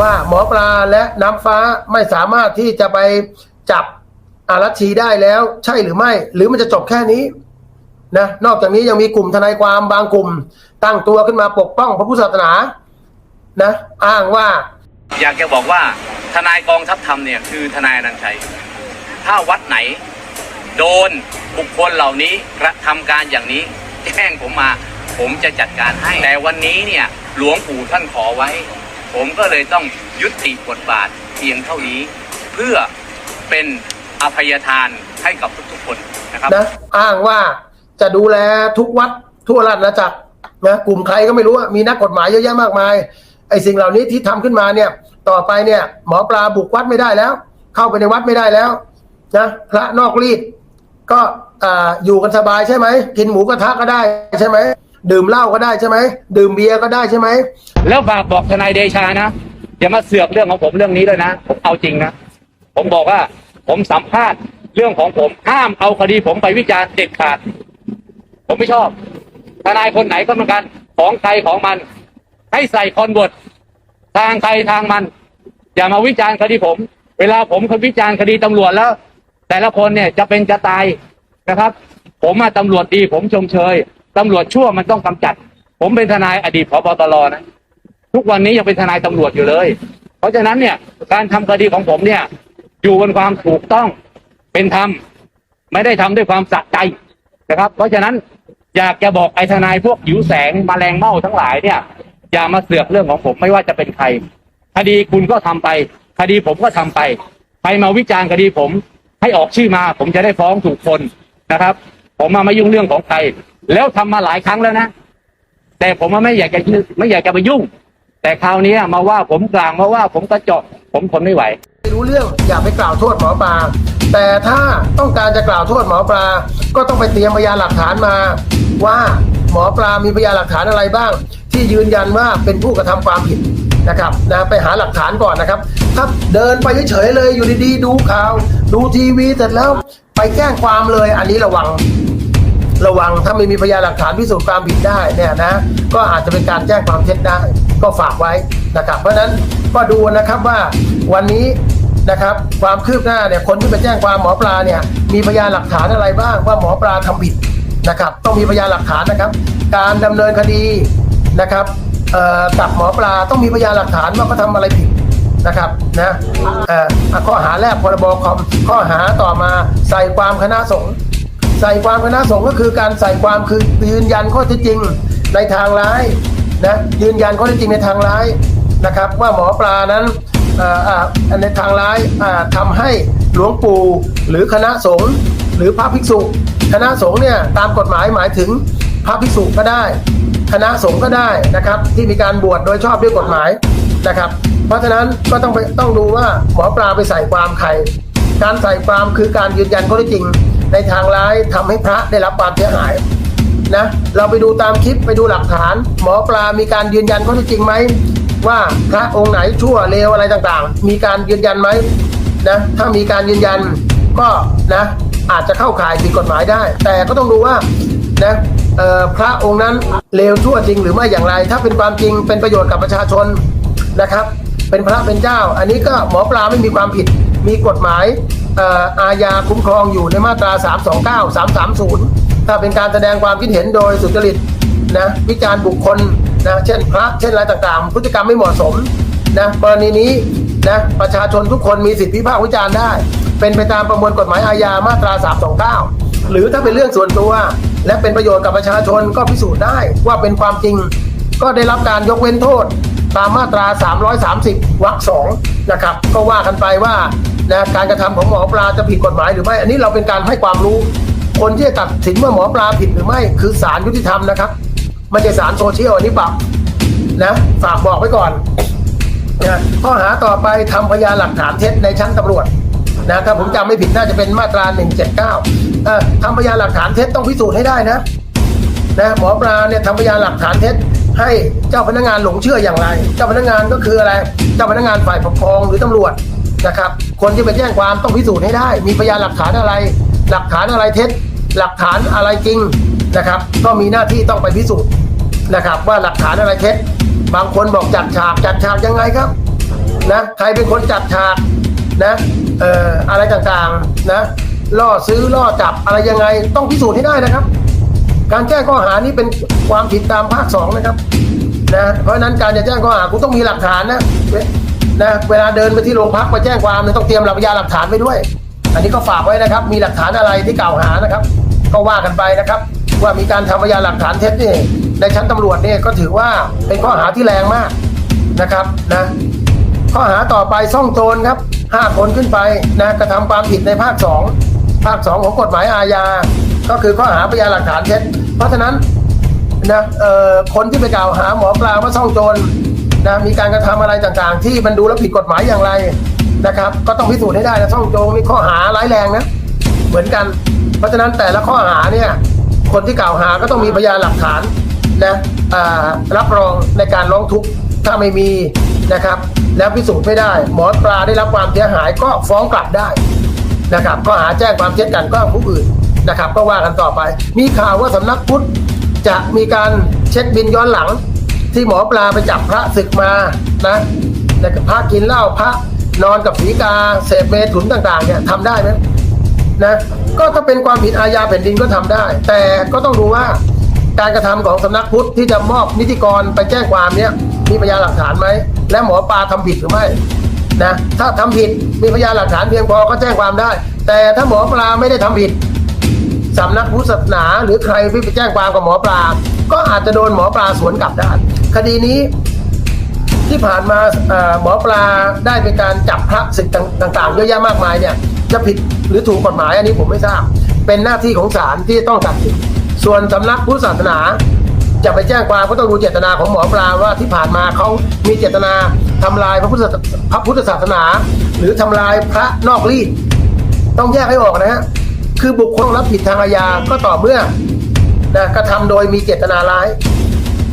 ว่าหมอปลาและน้ำฟ้าไม่สามารถที่จะไปจับอารัชีได้แล้ว ใช่หรือไม่ หรือมันจะจบแค่นี้นะนอกจากนี้ยังมีกลุ่มทนายความบางกลุ่ม ตั้งตัวขึ้นมาปกป้องพระพุทธศาสนานะอ้างว่า อยากจะบอกว่าทนายกองทัพธรรมเนี่ยคือทนายอนันชัย ถ้าวัดไหน โดนบุคคลเหล่านี้กระทำการอย่างนี้แจ้งผมมา ผมจะจัดการให้ แต่วันนี้เนี่ยหลวงปู่ท่านขอไว้ ผมก็เลยต้องยุติบทบาทเพียงเท่านี้ เพื่อเป็นอภัยทานให้กับทุกๆคนนะครับนะอ้างว่าจะดูแลทุกวัดทั่วราชอาณาจักรนะกลุ่มใครก็ไม่รู้มีนักกฎหมายเยอะแยะมากมายไอ้สิ่งเหล่านี้ที่ทำขึ้นมาเนี่ย ต่อไปเนี่ยหมอปลาบุกวัดไม่ได้แล้ว เข้าไปในวัดไม่ได้แล้วนะพระนอกรีดก็อ่าอยู่กันสบายใช่ไหมกินหมูกระทะก็ได้ใช่ไหม ดื่มเหล้าก็ได้ใช่ไหมดื่มเบียร์ก็ได้ใช่ไหมแล้วฝากบอกทนายเดชานะอย่ามาเสือกเรื่องของผมเรื่องนี้ด้วยนะผมเอาจริงนะผมบอกว่าผมสัมภาษณ์เรื่องของผมห้ามเอาคดีผมไปวิจารณ์เด็ดขาด ผมไม่ชอบ ทนายคนไหนก็เหมือนกันของใครของมัน ให้ใส่คอนบททางใครทางมัน อย่ามาวิจารณ์คดีผม เวลาผมคนวิจารณ์คดีตำรวจแล้ว แต่ละคนเนี่ยจะเป็นจะตายนะครับ ผมมาตำรวจดีผมชมเชย ตำรวจชั่วมันต้องกำจัด ผมเป็นทนายอดีตพบตรนะ ทุกวันนี้ยังเป็นทนายตำรวจอยู่เลย เพราะฉะนั้นเนี่ยการทำคดีของผมเนี่ย อยู่บนความถูกต้องเป็นธรรมไม่ได้ทำด้วยความสะใจนะครับ เพราะฉะนั้นอยากจะบอกไอ้ทนายพวกหิวแสงมแมลงเม่าทั้งหลายเนี่ย อย่ามาเสือกเรื่องของผมไม่ว่าจะเป็นใคร คดีคุณก็ทำไป คดีผมก็ทำไป ใครมาวิจารณ์คดีผม ให้ออกชื่อมา ผมจะได้ฟ้องถูกคนนะครับ ผมมาไม่ยุ่งเรื่องของใคร แล้วทำมาหลายครั้งแล้วนะ แต่ผมไม่อยากจะไม่อยากจะไปยุ่ง แต่คราวนี้มาว่าผมกลางมาว่าผมกระจอกผมทนไม่ไหวไม่รู้เรื่องอย่าไปกล่าวโทษหมอปลาแต่ถ้าต้องการจะกล่าวโทษหมอปลา ก็ต้องไปเตรียมพยานหลักฐานมา ว่าหมอปลามีพยานหลักฐานอะไรบ้าง ที่ยืนยันว่าเป็นผู้กระทำความผิดนะครับนะไปหาหลักฐานก่อนนะครับ ถ้าเดินไปเฉยๆเลยอยู่ดีๆ ดูข่าว ดูทีวีเสร็จแล้วไปแจ้งความเลยอันนี้ระวัง ระวังถ้าไม่มีพยานหลักฐานพิสูจน์ความผิดได้เนี่ยนะ ก็อาจจะเป็นการแจ้งความเท็จได้ก็ฝากไว้นะครับ เพราะฉะนั้นก็ดูนะครับว่าวันนี้นะครับความคืบหน้าเนี่ยคนที่ไปแจ้งความหมอปลาเนี่ยมีพยานหลักฐานอะไรบ้างว่าหมอปลาทำผิดนะครับ ต้องมีพยานหลักฐานนะครับ การดำเนินคดีนะครับกับหมอปลาต้องมีพยานหลักฐานว่าเขาทำอะไรผิดนะครับนะข้อหาแรกพรบคอมข้อหาต่อมาใส่ความคณะสงฆ์ ใส่ความคณะสงฆ์ก็คือการใส่ความคือยืนยันข้อเท็จจริงในทางร้ายนะยืนยันข้อเท็จจริงในทางร้ายนะครับ ว่าหมอปลานั้นอ่ออ่าในทางร้ายอ่าทำให้หลวงปู่หรือคณะสงฆ์หรือพระภิกษุ คณะสงฆ์เนี่ยตามกฎหมายหมายถึงพระภิกษุก็ได้ คณะสงฆ์ก็ได้นะครับ ที่มีการบวชโดยชอบด้วยกฎหมายนะครับ เพราะฉะนั้นก็ต้องไปต้องดูว่าหมอปลาไปใส่ความใครการใส่ความคือการยืนยันข้อเท็จจริง ในทางร้ายทำให้พระได้รับความเสียหายนะเราไปดูตามคลิปไปดูหลักฐาน หมอปลามีการยืนยันข้อเท็จจริงไหมว่าพระองค์ไหนชั่วเลวอะไรต่างๆ มีการยืนยันไหมนะถ้ามีการยืนยันก็นะอาจจะเข้าข่ายผิดกฎหมายได้ แต่ก็ต้องดูว่านะพระองค์นั้นเลวชั่วจริงหรือไม่อย่างไร ถ้าเป็นความจริงเป็นประโยชน์กับประชาชนนะครับ เป็นพระเป็นเจ้า อันนี้ก็หมอปลาไม่มีความผิดมีกฎหมาย อาญาคุ้มครองอยู่ในมาตรา 329 330 ถ้าเป็นการแสดงความคิดเห็นโดยสุจริตนะวิจารณ์บุคคลนะเช่นพระเช่นอะไรต่างๆ พฤติกรรมไม่เหมาะสมนะกรณีนี้นะประชาชนทุกคนมีสิทธิวิพากษ์วิจารณ์ได้ เป็นไปตามประมวลกฎหมายอาญามาตรา 329 หรือถ้าเป็นเรื่องส่วนตัว และเป็นประโยชน์กับประชาชนก็พิสูจน์ได้ว่าเป็นความจริง ก็ได้รับการยกเว้นโทษตามมาตรา 330 วรรคสองนะครับ ก็ว่ากันไปว่า นะการกระทำของหมอปลาจะผิดกฎหมายหรือไม่ อันนี้เราเป็นการให้ความรู้ คนที่จะตัดสินว่าหมอปลาผิดหรือไม่คือศาลยุติธรรมนะครับมันจะศาลโซเชียลอันนี้ปรับนะฝากบอกไว้ก่อนนะข้อหาต่อไปทำพยานหลักฐานเท็จในชั้นตำรวจนะถ้าผมจำไม่ผิดน่าจะเป็นมาตรา 179เอ่อทำพยานหลักฐานเท็จต้องพิสูจน์ให้ได้นะนะหมอปลาเนี่ยทำพยานหลักฐานเท็จให้เจ้าพนักงานหลงเชื่ออย่างไร เจ้าพนักงานก็คืออะไร เจ้าพนักงานฝ่ายปกครองหรือตำรวจ นะครับ คนที่ไปแจ้งความต้องพิสูจน์ให้ได้ มีพยานหลักฐานอะไร หลักฐานอะไรเท็จ หลักฐานอะไรจริงนะครับ ก็มีหน้าที่ต้องไปพิสูจน์นะครับ ว่าหลักฐานอะไรเท็จ บางคนบอกจัดฉากจัดฉากยังไงครับนะใครเป็นคนจัดฉากนะเอ่ออะไรต่างๆนะล่อซื้อล่อจับอะไรยังไงต้องพิสูจน์ให้ได้นะครับ การแจ้งข้อหานี้เป็นความผิดตามภาคสองนะครับนะเพราะนั้นการจะแจ้งข้อหาคุณต้องมีหลักฐานนะ นะเวลาเดินไปที่โรงพักไปแจ้งความเนี่ยต้องเตรียมหลักพยานหลักฐานไว้ด้วย อันนี้ก็ฝากไว้นะครับ มีหลักฐานอะไรที่กล่าวหานะครับ ก็ว่ากันไปนะครับ ว่ามีการทำพยานหลักฐานเท็จนี่ในชั้นตำรวจเนี่ยก็ถือว่าเป็นข้อหาที่แรงมากนะครับนะข้อหาต่อไปซ่องโจรครับห้าคนขึ้นไปนะกระทำความผิดในภาคสองภาคสองของกฎหมายอาญา ก็คือข้อหาพยานหลักฐานเท็จ เพราะฉะนั้นนะเอ่อคนที่ไปกล่าวหาหมอปลาว่าซ่องโจร นะมีการกระทำอะไรต่างๆ ที่มันดูแล้วผิดกฎหมายอย่างไรนะครับ ก็ต้องพิสูจน์ให้ได้นะซ่องโจรนี่ข้อหาร้ายแรงนะเหมือนกัน เพราะฉะนั้นแต่ละข้อหาเนี่ยคนที่กล่าวหาก็ต้องมีพยานหลักฐานนะรับรองในการร้องทุกข์ถ้าไม่มีนะครับ แล้วพิสูจน์ไม่ได้ หมอปลาได้รับความเสียหายก็ฟ้องกลับได้นะครับก็หาแจ้งความเท็จกันก็ผู้อื่นนะครับ ก็ว่ากันต่อไป มีข่าวว่าสำนักพุทธจะมีการเช็คบินย้อนหลัง ที่หมอปลาไปจับพระศึกมานะแต่พระกินเหล้าพระนอนกับสีกาเสพเมถุนต่างๆเนี่ยทำได้ไหมนะก็ถ้าเป็นความผิดอาญาแผ่นดินก็ทำได้ แต่ก็ต้องดูว่าการกระทำของสำนักพุทธที่จะมอบนิติกรไปแจ้งความเนี่ยมีพยานหลักฐานไหมและหมอปลาทำผิดหรือไม่นะถ้าทำผิดมีพยานหลักฐานเพียงพอก็แจ้งความได้ แต่ถ้าหมอปลาไม่ได้ทำผิดสำนักพุทธศาสนา หรือใครที่ไปแจ้งความกับหมอปลา ก็อาจจะโดนหมอปลาสวนกลับได้ คดีนี้ที่ผ่านมาหมอปลาได้เป็นการจับพระศึกต่างๆเยอะแยะมากมายเนี่ยจะผิดหรือถูกกฎหมายอันนี้ผมไม่ทราบ เป็นหน้าที่ของศาลที่ต้องตัดสินส่วนสำนักพุทธศาสนา จะไปแจ้งความก็ต้องดูเจตนาของหมอปลาว่าที่ผ่านมาเขามีเจตนาทำลายพระพุทธพระพุทธศาสนา หรือทำลายพระนอกรีดต้องแยกให้ออกนะฮะคือบุคคลรับผิดทางอาญาก็ต่อเมื่อนะกระทำโดยมีเจตนาร้าย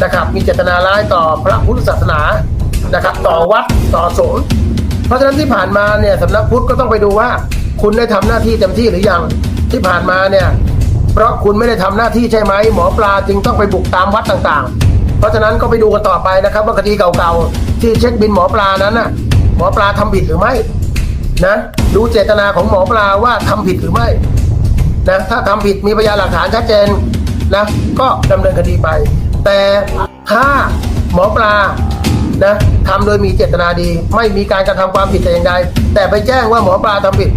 นะครับ มีเจตนาร้ายต่อพระพุทธศาสนานะครับ ต่อวัดต่อสงฆ์เพราะฉะนั้นที่ผ่านมาเนี่ยสำนักพุทธก็ต้องไปดูว่า คุณได้ทำหน้าที่เต็มที่หรือยังที่ผ่านมาเนี่ยเพราะคุณไม่ได้ทำหน้าที่ใช่ไหมหมอปลาจึงต้องไปบุกตามวัดต่างๆ เพราะฉะนั้นก็ไปดูกันต่อไปนะครับ ว่าคดีเก่าๆที่เช็คบินหมอปลานั้นน่ะหมอปลาทำผิดหรือไม่นะดูเจตนาของหมอปลาว่าทำผิดหรือไม่นะถ้าทำผิดมีพยานหลักฐานชัดเจนนะก็ดำเนินคดีไป แต่ถ้าหมอปลานะทำโดยมีเจตนาดี ไม่มีการกระทำความผิดแต่อย่างใดแต่ไปแจ้งว่าหมอปลาทำผิด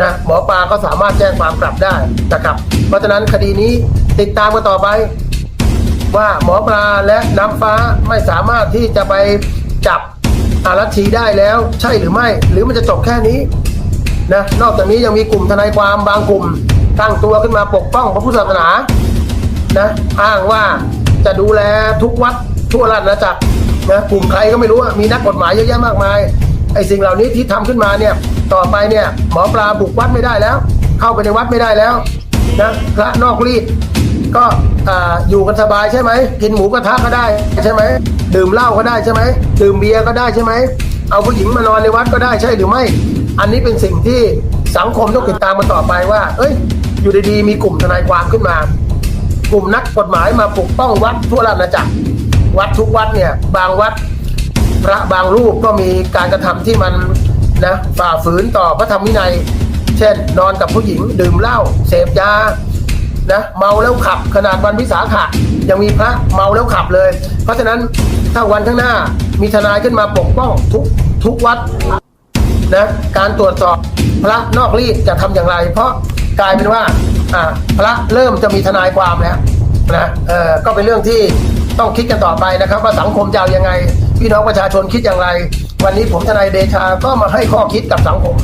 นะหมอปลาก็สามารถแจ้งความกลับได้นะครับ เพราะฉะนั้นคดีนี้ติดตามกันต่อไป ว่าหมอปลาและน้ำฟ้าไม่สามารถที่จะไปจับอารัชชีได้แล้ว ใช่หรือไม่ หรือมันจะจบแค่นี้นะนอกจากนี้ยังมีกลุ่มทนายความบางกลุ่มตั้งตัวขึ้นมาปกป้องพระพุทธศาสนานะอ้างว่า จะดูแลทุกวัดทั่วราชอาณาจักรนะกลุ่มใครก็ไม่รู้มีนักกฎหมายเยอะแยะมากมายไอ้สิ่งเหล่านี้ที่ทำขึ้นมาเนี่ยต่อไปเนี่ยหมอปลาบุกวัดไม่ได้แล้ว เข้าไปในวัดไม่ได้แล้วนะพระนอกรีดก็ออยู่กันสบายใช่ไหมกินหมูกระทะก็ได้ใช่ไหมดื่มเหล้าก็ได้ใช่ไหมดื่มเบียร์ก็ได้ใช่ไหมเอาผู้หญิงมานอนในวัดก็ได้ใช่หรือไม่ อันนี้เป็นสิ่งที่สังคมต้องติดตามมาต่อไปว่า เอ้ย อยู่ดีๆมีกลุ่มทนายความขึ้นมา กลุ่มนักกฎหมายมาปกป้องวัดทั่วราชอาณาจักร วัดทุกวัดเนี่ยบางวัดพระบางรูปก็มีการกระทำที่มันนะฝ่าฝืนต่อพระธรรมวินัย เช่น นอนกับผู้หญิงดื่มเหล้าเสพยานะเมาแล้วขับขนาดวันวิสาขะยังมีพระเมาแล้วขับเลย เพราะฉะนั้นถ้าวันข้างหน้ามีทนายขึ้นมาปกป้องทุกทุกวัดนะการตรวจสอบพระนอกรีดจะทำอย่างไร เพราะ กลายเป็นว่า อ่าพระเริ่มจะมีทนายความแล้วนะเออก็เป็นเรื่องที่ต้องคิดกันต่อไปนะครับ ว่าสังคมจะเอายังไง พี่น้องประชาชนคิดอย่างไร วันนี้ผมทนายเดชาก็มาให้ข้อคิดกับสังคม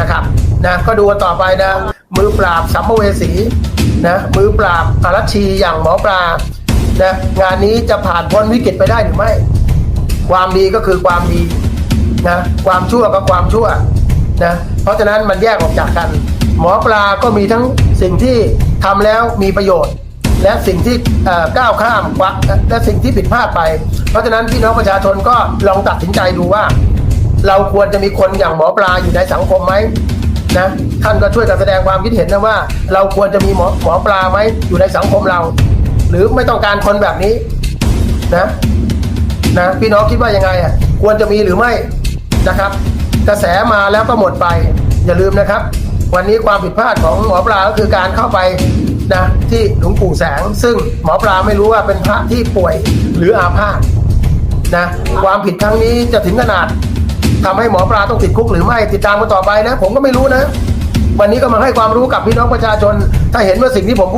นะครับนะก็ดูกันต่อไปนะ มือปราบสัมภเวสีนะมือปราบอารัชชีอย่างหมอปลานะงานนี้จะผ่านพ้นวิกฤตไปได้หรือไม่ ความดีก็คือความดีนะความชั่วก็ความชั่ว นะเพราะฉะนั้นมันแยกออกจากกัน หมอปลาก็มีทั้งสิ่งที่ทำแล้วมีประโยชน์ และสิ่งที่ก้าวข้ามวและสิ่งที่ผิดพลาดไป เพราะฉะนั้นพี่น้องประชาชนก็ลองตัดสินใจดูว่า เราควรจะมีคนอย่างหมอปลาอยู่ในสังคมไหมนะท่านก็ช่วยกันแสดงความคิดเห็นนะว่า เราควรจะมีหมอหมอปลาไหมอยู่ในสังคมเรา หรือไม่ต้องการคนแบบนี้นะนะพี่น้องคิดว่ายังไงอะควรจะมีหรือไม่นะครับ กระแสมาแล้วก็หมดไป อย่าลืมนะครับ วันนี้ความผิดพลาดของหมอปลาก็คือการเข้าไปนะที่หลวงปู่แสง ซึ่งหมอปลาไม่รู้ว่าเป็นพระที่ป่วยหรืออาพาธนะความผิดครั้งนี้จะถึงขนาดทำให้หมอปลาต้องติดคุกหรือไม่ติดตามกันต่อไปนะ ผมก็ไม่รู้นะ วันนี้ก็มาให้ความรู้กับพี่น้องประชาชน ถ้าเห็นว่าสิ่งที่ผม